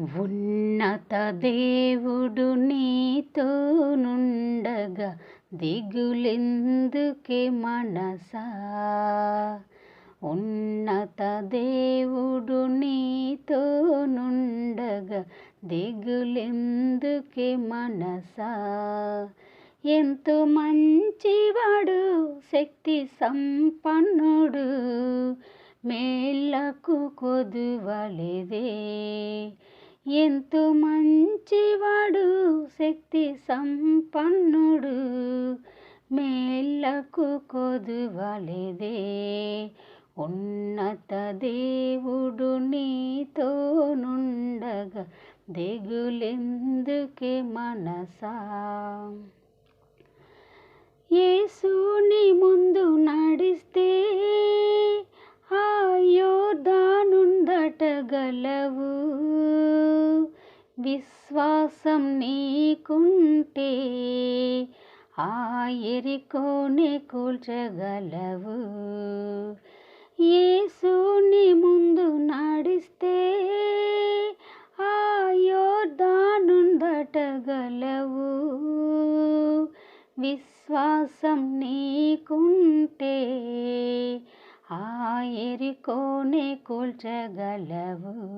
ఉన్నత దేవుడు నీతో నుండగా దిగులెందుకే మనసా? ఉన్నత దేవుడు నీతో నుండగా దిగులెందుకే మనసా? ఎంతో మంచివాడు శక్తి సంపన్నుడు మేళ్ళకు కొదువలేదే. ఎంతో మంచివాడు శక్తి సంపన్నుడు. మేళ్ళకు కొదువలేదే ఉన్నత దేవుడు నీతో నుండగా దిగులెందుకే మనసా? యేసుని ముందు నడిస్తే ఆ గలవు. విశ్వాసం నీకుంటే ఆ ఎరికోనే కూల్చగలవు. యేసుని ముందు నడిస్తే ఆ యోర్దానుందటగలవు. విశ్వాసం నీకుంటే ఆ ఎరికోనే కూల్చగలవు.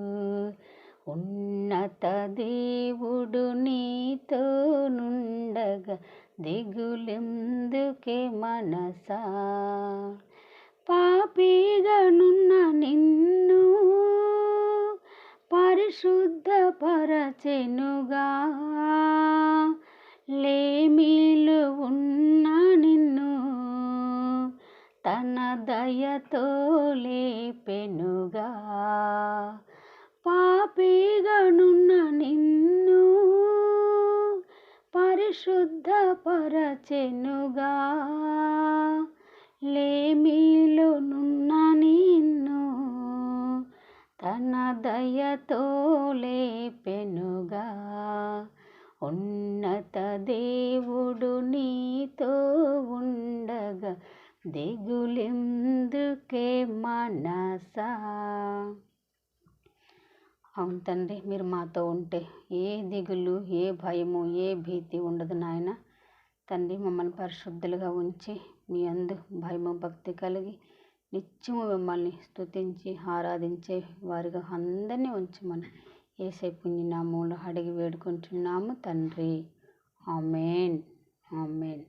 ఉన్నత దేవుడు నీతో నుండగా దిగులెందుకే మనసా? పాపిగనున్న నిన్ను పరిశుద్ధపరచెనుగా. లేమీలు ఉన్న నిన్ను తన దయతో లేపెనుగా. పరిశుద్ధపరచెనుగా లేమిలోనున్న నిన్ను తన దయతో లేపెనుగా. ఉన్నత దేవుడు నీతో ఉండగా దిగులెందుకే మనసా? అవును తండ్రి మీరు మాతో ఉంటే ఏ దిగులు ఏ భయము ఏ భీతి ఉండదు నాయన. తండ్రి మమ్మల్ని పరిశుద్ధులుగా ఉంచి మీ అందు భయము భక్తి కలిగి నిత్యము మిమ్మల్ని స్తుతించి ఆరాధించే వారిగా అందరినీ ఉంచమని ఏసై పుణ్యనామంలో అడిగి వేడుకుంటున్నాము తండ్రి. ఆమెన్. ఆమెన్.